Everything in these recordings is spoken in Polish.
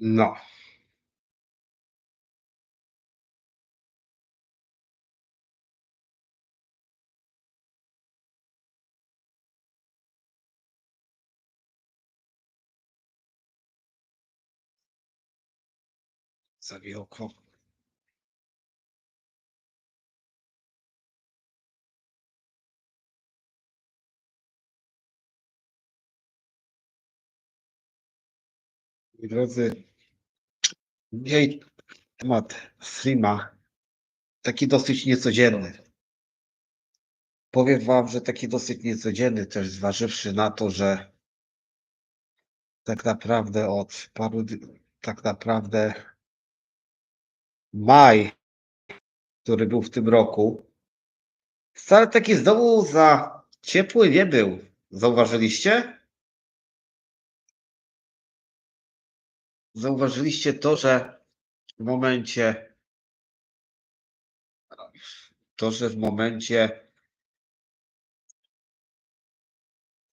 No. Moi drodzy, dzisiaj temat streama taki dosyć niecodzienny. Powiem wam, że taki dosyć niecodzienny też zważywszy na to, że tak naprawdę od paru, tak naprawdę maj, który był w tym roku, wcale taki znowu za ciepły nie był. Zauważyliście? Zauważyliście to, że w momencie, to, że w momencie,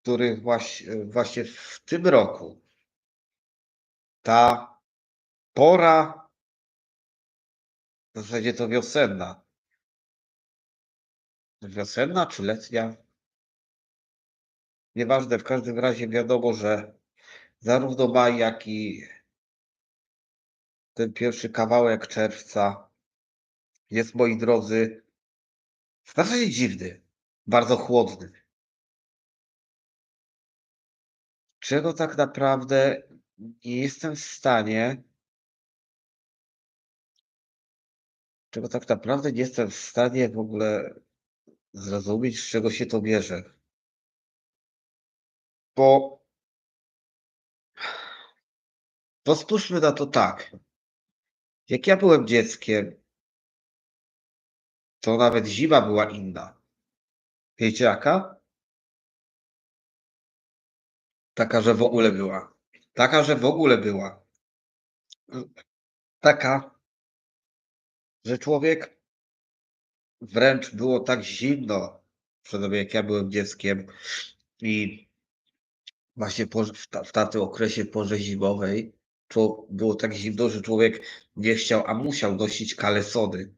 który właśnie, właśnie w tym roku ta pora, w zasadzie to wiosenna, wiosenna czy letnia, nieważne, w każdym razie wiadomo, że zarówno maj, jak i ten pierwszy kawałek czerwca jest, moi drodzy, zasadzie dziwny, bardzo chłodny. Czego tak naprawdę nie jestem w stanie, czego tak naprawdę nie jestem w stanie w ogóle zrozumieć, z czego się to bierze. Bo, bo na to tak. Jak ja byłem dzieckiem, to nawet zima była inna. Wiecie jaka? Taka, że w ogóle była. Taka, że w ogóle była. Taka, że człowiek wręcz było tak zimno, przynajmniej jak ja byłem dzieckiem i właśnie w, ta, tamtym okresie porze zimowej było tak zimno, że człowiek nie chciał, a musiał nosić kalesony.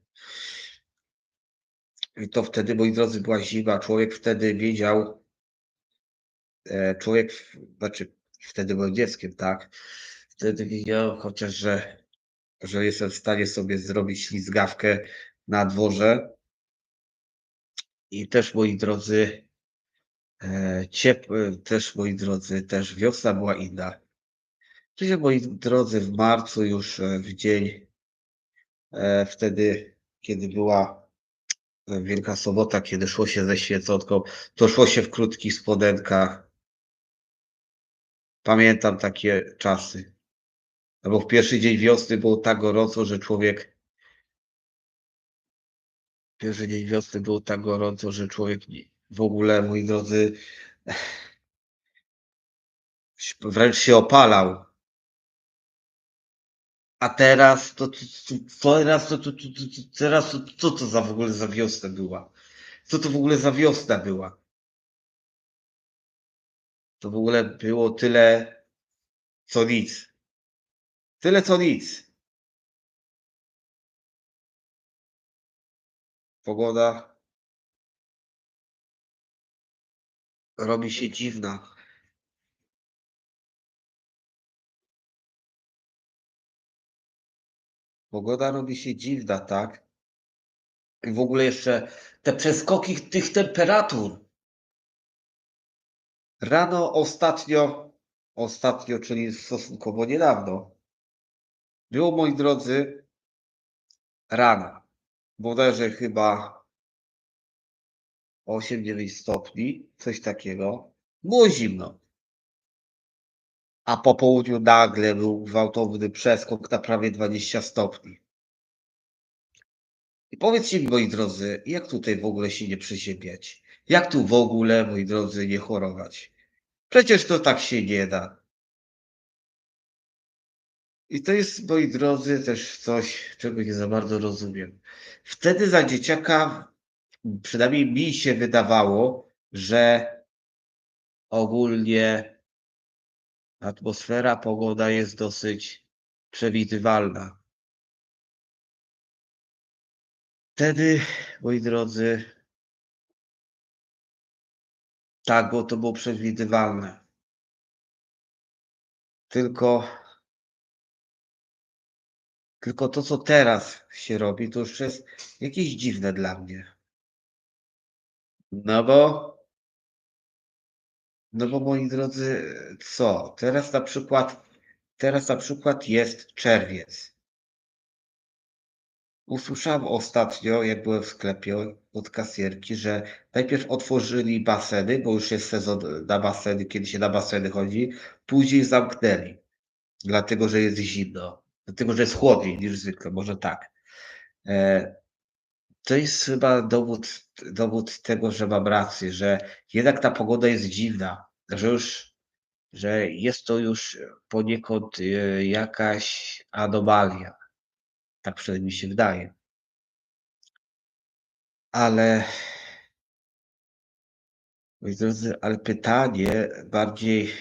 I to wtedy, moi drodzy, była zima. Człowiek wtedy wiedział, e, człowiek, znaczy wtedy byłem dzieckiem, tak? Wtedy wiedział chociaż, że, że jestem w stanie sobie zrobić ślizgawkę na dworze. I też, moi drodzy, e, ciep, e, też, moi drodzy, też wiosna była inna. Oczywiście, moi drodzy, w marcu już e, w dzień, e, wtedy, kiedy była e, Wielka Sobota, kiedy szło się ze świeconką, to szło się w krótkich spodenkach. Pamiętam takie czasy. No bo w pierwszy dzień wiosny było tak gorąco, że człowiek. Pierwszy dzień wiosny było tak gorąco, że człowiek nie- w ogóle, moi drodzy, wręcz się opalał. A teraz to, to, to, to teraz to, to, to, to, teraz to, co to za w ogóle za wiosna była? Co to w ogóle za wiosna była? To w ogóle było tyle, co nic. Tyle, co nic. Pogoda robi się dziwna. Pogoda robi się dziwna, tak? I w ogóle jeszcze te przeskoki tych temperatur. Rano ostatnio, ostatnio, czyli stosunkowo niedawno, było, moi drodzy, rana. Bodajże chyba 8-9 stopni, coś takiego. Było zimno. A po południu nagle był gwałtowny przeskok na prawie 20 stopni. I powiedzcie mi, moi drodzy, jak tutaj w ogóle się nie przeziębiać? Jak tu w ogóle, moi drodzy, nie chorować? Przecież to tak się nie da. I to jest, moi drodzy, też coś, czego nie za bardzo rozumiem. Wtedy za dzieciaka, przynajmniej mi się wydawało, że ogólnie atmosfera, pogoda jest dosyć przewidywalna. Wtedy, moi drodzy, tak, bo to było przewidywalne. Tylko, tylko to, co teraz się robi, to już jest jakieś dziwne dla mnie. No bo, no bo moi drodzy, co? Teraz na przykład, teraz na przykład jest czerwiec. Usłyszałem ostatnio, jak byłem w sklepie od kasjerki, że najpierw otworzyli baseny, bo już jest sezon na baseny, kiedy się na baseny chodzi, później zamknęli, dlatego że jest zimno, dlatego że jest chłodniej niż zwykle, może tak. E, to jest chyba dowód, dowód tego, że mam rację, że jednak ta pogoda jest dziwna, że już, że jest to już poniekąd e, jakaś anomalia. Tak przynajmniej mi się wydaje. Ale moi drodzy, ale pytanie bardziej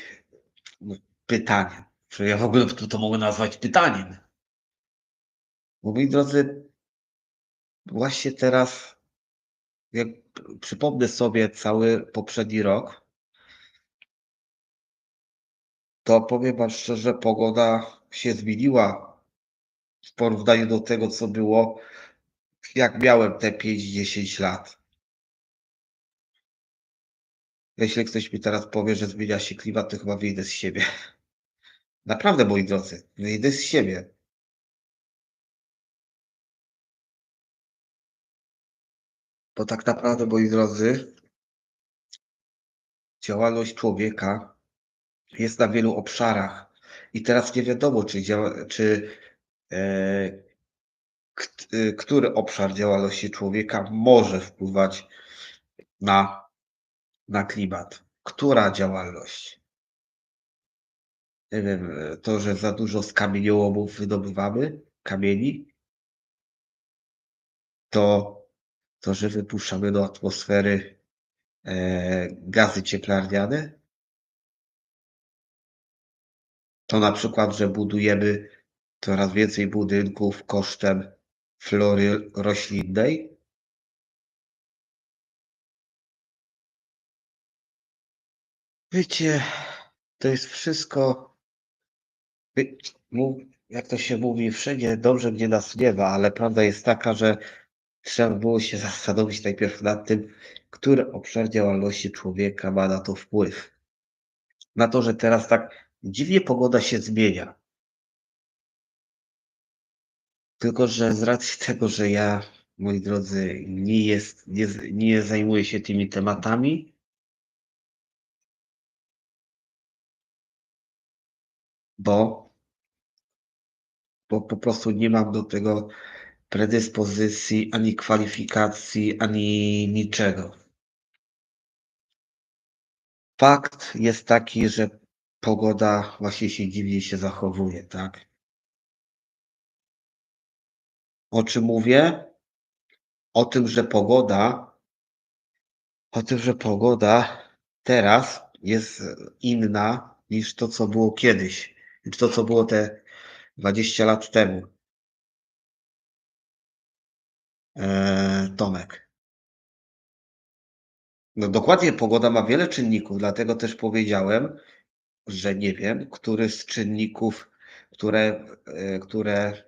no, pytanie. Czy ja w ogóle to, to mogę nazwać pytaniem? Bo moi drodzy, właśnie teraz, jak przypomnę sobie cały poprzedni rok, to powiem wam szczerze, pogoda się zmieniła w porównaniu do tego, co było, jak miałem te 5-10 lat. Jeśli ktoś mi teraz powie, że zmienia się klimat, to chyba wyjdę z siebie. Naprawdę, moi drodzy, wyjdę z siebie. Bo tak naprawdę, moi drodzy, działalność człowieka jest na wielu obszarach. I teraz nie wiadomo, czy, działa, czy e, e, który obszar działalności człowieka może wpływać na, na klimat. Która działalność? Nie wiem, to, że za dużo z kamieniołomów wydobywamy, kamieni, to, to że wypuszczamy do atmosfery e, gazy cieplarniane, to na przykład, że budujemy coraz więcej budynków kosztem flory roślinnej. Wiecie, to jest wszystko, jak to się mówi, wszędzie dobrze mnie nas nie ma, ale prawda jest taka, że trzeba było się zastanowić najpierw nad tym, który obszar działalności człowieka ma na to wpływ. Na to, że teraz tak dziwnie pogoda się zmienia. Tylko, że z racji tego, że ja, moi drodzy, nie, jest, nie, nie zajmuję się tymi tematami, bo, bo po prostu nie mam do tego predyspozycji, ani kwalifikacji, ani niczego. Fakt jest taki, że pogoda właśnie się dziwnie się zachowuje, tak? O czym mówię? O tym, że pogoda, o tym, że pogoda teraz jest inna niż to, co było kiedyś, niż to, co było te 20 lat temu. Tomek. No dokładnie, pogoda ma wiele czynników, dlatego też powiedziałem, że nie wiem, który z czynników, które, e, które,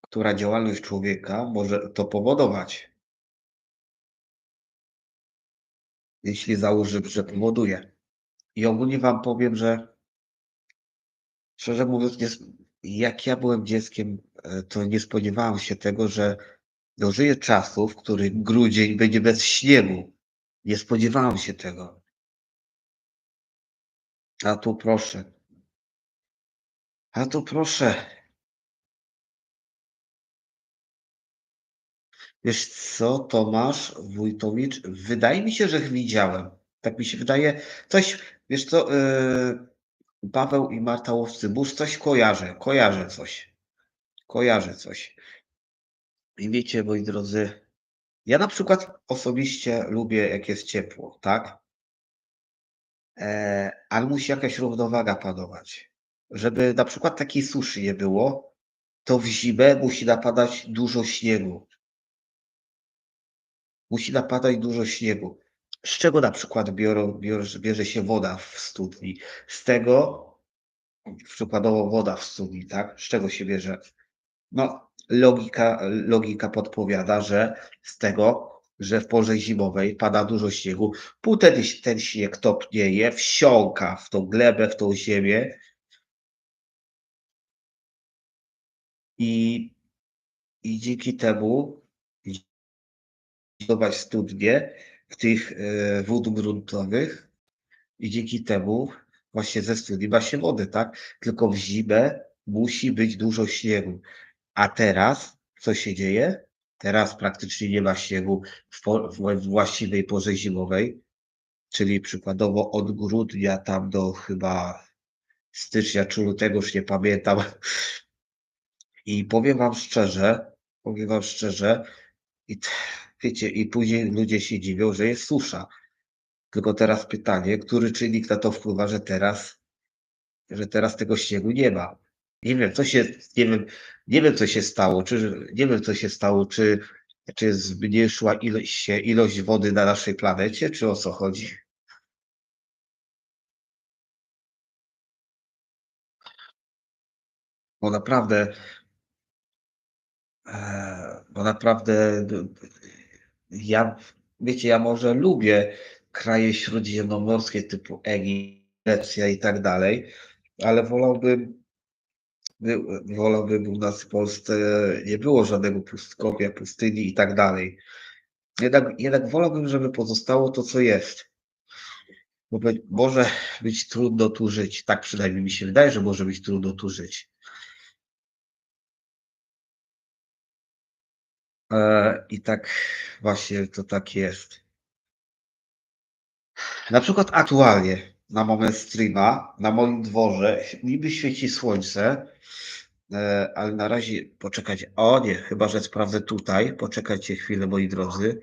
która działalność człowieka może to powodować. Jeśli założy, że powoduje. I ogólnie Wam powiem, że szczerze mówiąc, jak ja byłem dzieckiem, e, to nie spodziewałem się tego, że dożyję czasów, w których grudzień będzie bez śniegu. Nie spodziewałem się tego. A tu proszę. A tu proszę. Wiesz co, Tomasz Wójtowicz? Wydaje mi się, że widziałem. Tak mi się wydaje. Coś, wiesz co, yy, Paweł i Marta Łowcy-Busz, coś kojarzę. Kojarzę coś. Kojarzę coś. I wiecie, moi drodzy, ja na przykład osobiście lubię, jak jest ciepło, tak? E, ale musi jakaś równowaga panować. Żeby na przykład takiej suszy nie było, to w zimę musi napadać dużo śniegu. Musi napadać dużo śniegu. Z czego na przykład biorą, bierze, się woda w studni? Z tego, przykładowo woda w studni, tak? Z czego się bierze? No, logika, logika podpowiada, że z tego, że w porze zimowej pada dużo śniegu, potem ten śnieg topnieje, wsiąka w tą glebę, w tą ziemię i, i dzięki temu budować studnie w tych e, wód gruntowych i dzięki temu właśnie ze studni ma się wody, tak? Tylko w zimę musi być dużo śniegu. A teraz co się dzieje? Teraz praktycznie nie ma śniegu w, po, w właściwej porze zimowej, czyli przykładowo od grudnia tam do chyba stycznia czy lutego, już nie pamiętam. I powiem wam szczerze, powiem wam szczerze, i wiecie, i później ludzie się dziwią, że jest susza. Tylko teraz pytanie, który czynnik na to wpływa, że teraz, że teraz tego śniegu nie ma. Nie wiem, co się, nie wiem, nie wiem, co się stało, czy, nie wiem, co się stało, czy, czy zmniejszyła ilość, ilość wody na naszej planecie, czy o co chodzi? Bo naprawdę, e, bo naprawdę, ja, wiecie, ja może lubię kraje śródziemnomorskie typu Egipt, Grecja i tak dalej, ale wolałbym, Wolałbym u nas w Polsce nie było żadnego pustkowia, pustyni i tak dalej. Jednak, jednak wolałbym, żeby pozostało to, co jest. Bo może być trudno tu żyć. Tak przynajmniej mi się wydaje, że może być trudno tu żyć. E, I tak właśnie to tak jest. Na przykład aktualnie, na moment streama, na moim dworze, niby świeci słońce, e, ale na razie poczekać. O nie, chyba że sprawdzę tutaj. Poczekajcie chwilę, moi drodzy.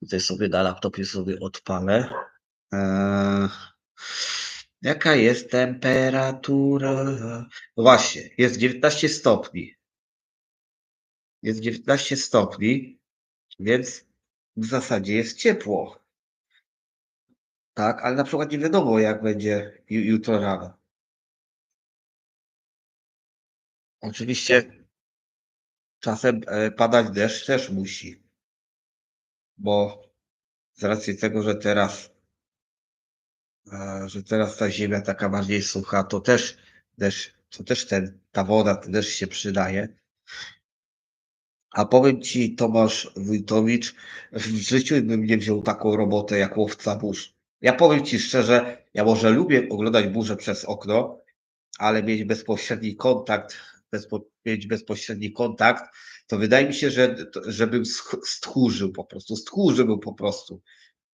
Tutaj sobie na laptopie sobie odpalę. Eee, jaka jest temperatura? No właśnie, jest 19 stopni. Jest 19 stopni, więc w zasadzie jest ciepło. Tak, ale na przykład nie wiadomo, jak będzie ju- jutro rano. Oczywiście czasem e, padać deszcz też musi, bo z racji tego, że teraz, e, że teraz ta ziemia taka bardziej sucha, to też deszcz, to też ten, ta woda też się przydaje. A powiem ci, Tomasz Wójtowicz, w życiu bym nie wziął taką robotę jak łowca burz. Ja powiem ci szczerze, ja może lubię oglądać burzę przez okno, ale mieć bezpośredni kontakt, bezpo, mieć bezpośredni kontakt, to wydaje mi się, że, żebym stchórzył po prostu, stchórzył po prostu,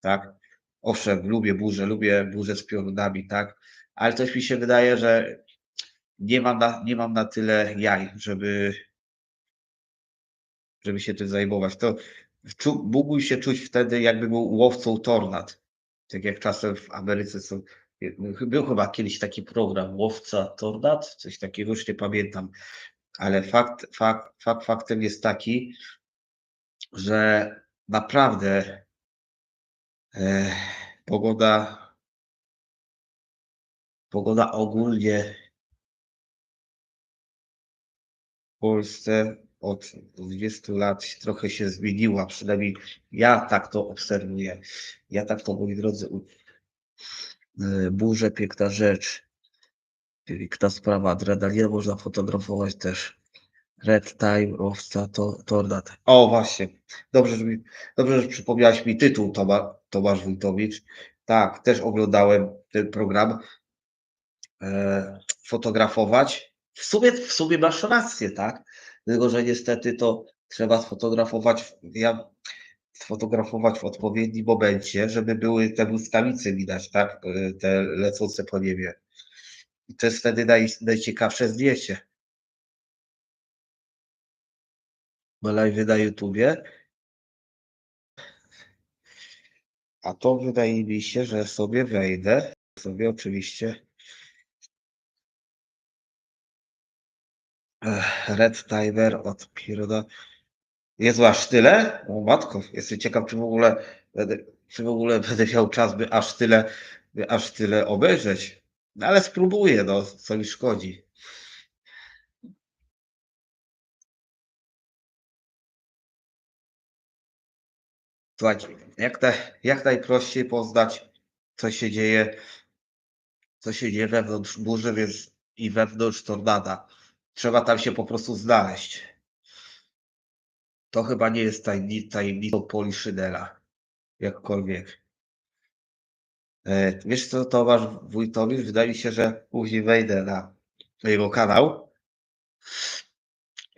tak? Owszem, lubię burzę, lubię burzę z piorunami, tak? Ale coś mi się wydaje, że nie mam na, nie mam na tyle jaj, żeby, żeby się tym zajmować. To mógłbym się czuć wtedy, jakby był łowcą tornad. Tak jak czasem w Ameryce są. Był chyba kiedyś taki program Łowca Tornad, coś takiego, już nie pamiętam. Ale fakt, fakt, fakt faktem jest taki, że naprawdę e, pogoda, pogoda ogólnie w Polsce od 20 lat trochę się zmieniła, przynajmniej ja tak to obserwuję. Ja tak to, moi drodzy, e, burze, piękna rzecz, piękna sprawa, adrenalinę można fotografować też. Red Time, Owca, to, Tornad. O, właśnie. Dobrze, że, mi, dobrze, że przypomniałeś mi tytuł Toma, Tomasz Wójtowicz. Tak, też oglądałem ten program. E, fotografować. W sumie, w sumie masz rację, tak? Tylko, że niestety to trzeba sfotografować. Ja sfotografować w odpowiednim momencie, żeby były te błyskawice widać, tak? E, Te lecące po niebie. I to jest wtedy naj, najciekawsze zdjęcie. Bo live na YouTubie. A to wydaje mi się, że sobie wejdę. Sobie oczywiście Red Timer od Pierda. Jest aż tyle? O matko, jestem ciekaw, czy w ogóle będę, czy w ogóle będę miał czas, by aż tyle, by aż tyle obejrzeć. No ale spróbuję, no, co mi szkodzi. Słuchajcie, jak, te, jak najprościej poznać, co się dzieje, co się dzieje wewnątrz burzy więc i wewnątrz tornada. Trzeba tam się po prostu znaleźć. To chyba nie jest tajemni- tajemnicą Poliszynela. Jakkolwiek. E, Wiesz co, Tomasz Wójtowicz? Wydaje mi się, że później wejdę na jego kanał.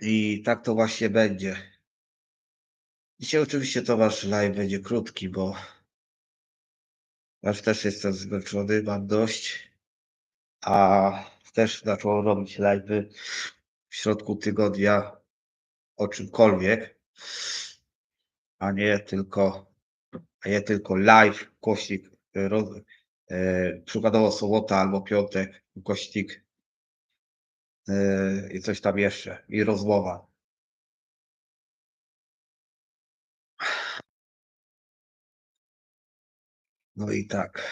I tak to właśnie będzie. Dzisiaj oczywiście Tomasz live będzie krótki, bo aż też jestem zmęczony, mam dość. A też zaczął robić live w środku tygodnia o czymkolwiek, a nie tylko, a nie tylko live, kośnik, e, roz, e, przykładowo sobota albo piątek, kośnik e, i coś tam jeszcze, i rozmowa. No i tak.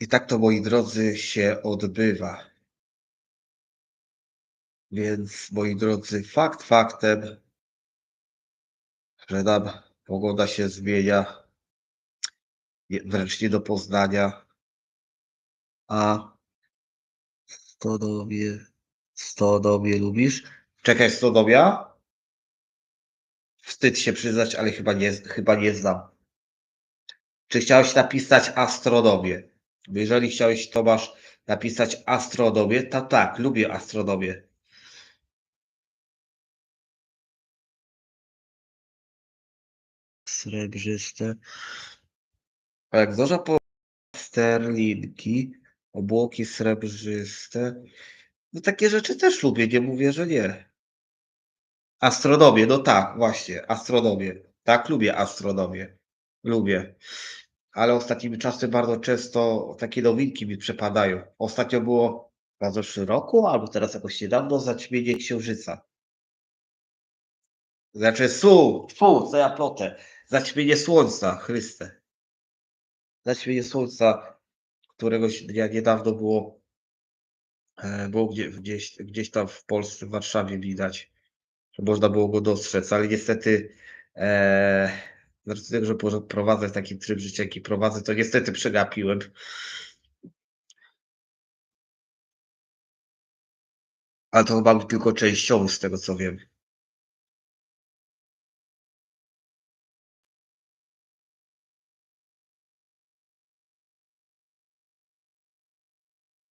I tak to, moi drodzy, się odbywa. Więc, moi drodzy, fakt faktem, że nam pogoda się zmienia, wręcz nie do poznania, a Stodomię, Stodomię lubisz? Czekaj, Stodomia? Wstyd się przyznać, ale chyba nie, chyba nie znam. Czy chciałeś napisać astronomię? Jeżeli chciałeś, Tomasz, napisać astronomię, to tak, lubię astronomię. Srebrzyste. A jak zorza po sterlinki, obłoki srebrzyste, no takie rzeczy też lubię, nie mówię, że nie. Astronomię, no tak, właśnie, astronomię. Tak, lubię astronomię. Lubię. Ale ostatnimi czasy bardzo często takie nowinki mi przepadają. Ostatnio było w zeszłym roku, albo teraz jakoś niedawno, zaćmienie księżyca. Znaczy, su, fu, co ja plotę. Zaćmienie słońca, Chryste. Zaćmienie słońca, któregoś dnia niedawno było, e, było gdzie, gdzieś, gdzieś tam w Polsce, w Warszawie widać, że można było go dostrzec, ale niestety e, z racji tego, że prowadzę taki tryb życia, jaki prowadzę, to niestety przegapiłem. Ale to chyba tylko częściowo z tego co wiem.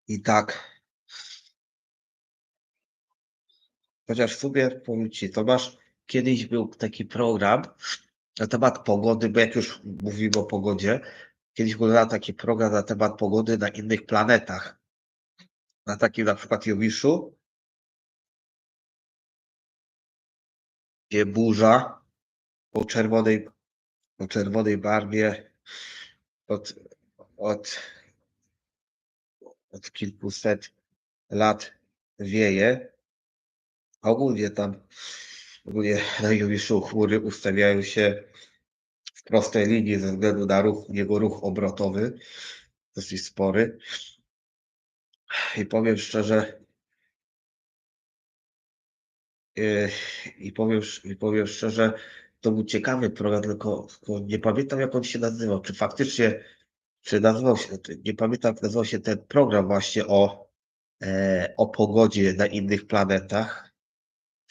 I tak. Chociaż w sumie powiem Ci, Tomasz, kiedyś był taki program na temat pogody, bo jak już mówimy o pogodzie, kiedyś był taki program na temat pogody na innych planetach. Na takim na przykład Jowiszu, gdzie burza o czerwonej, o czerwonej barwie od, od, od kilkuset lat wieje. Ogólnie tam, ogólnie na Jowiszu chmury ustawiają się w prostej linii ze względu na ruch, jego ruch obrotowy, dosyć spory. I powiem szczerze, yy, i powiem, i powiem szczerze, to był ciekawy program, tylko, tylko nie pamiętam jak on się nazywał, czy faktycznie, czy nazywał się, nie pamiętam jak nazywał się ten program właśnie o, e, o pogodzie na innych planetach.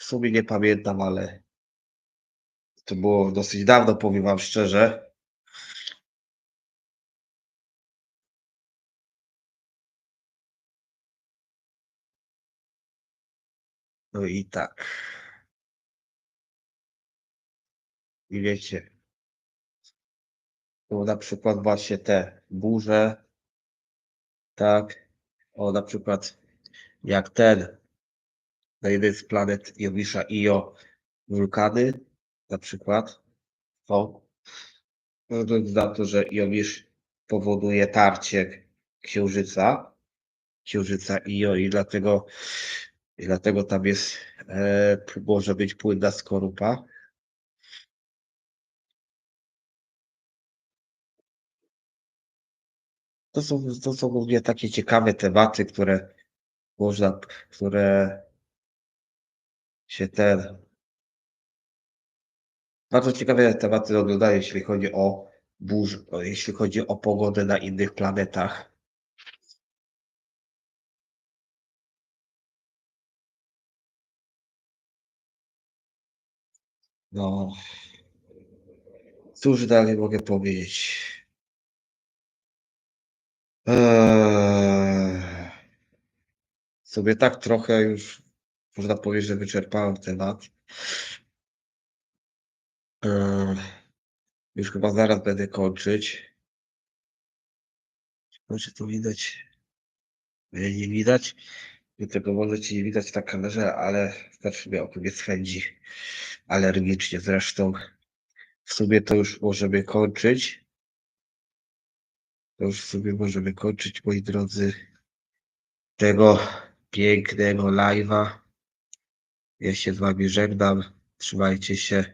W sumie nie pamiętam, ale to było dosyć dawno, powiem wam szczerze. No i tak. I wiecie, to na przykład właśnie te burze, tak, o na przykład jak ten, na jednej z planet Jowisza Io, wulkany, na przykład, to, no to za to, że Jowisz powoduje tarcie księżyca, księżyca Io i dlatego, i dlatego tam jest, e, może być płynna skorupa. To są, to są głównie takie ciekawe tematy, które można, które się ten. Bardzo ciekawe tematy oglądają, jeśli chodzi o burz, jeśli chodzi o pogodę na innych planetach. No. Cóż dalej mogę powiedzieć? Eee, sobie tak trochę już można powiedzieć, że wyczerpałem temat. Eee, już chyba zaraz będę kończyć. Czy to widać? Nie, widać. Tego możecie nie widać na kamerze, ale znaczy mnie oko mnie swędzi alergicznie. Zresztą w sumie to już możemy kończyć. To już sobie możemy kończyć, moi drodzy, tego pięknego live'a. Ja się z wami żegnam. Trzymajcie się.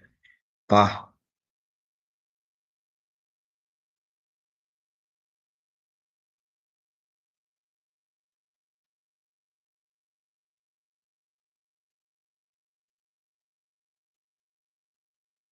Pa.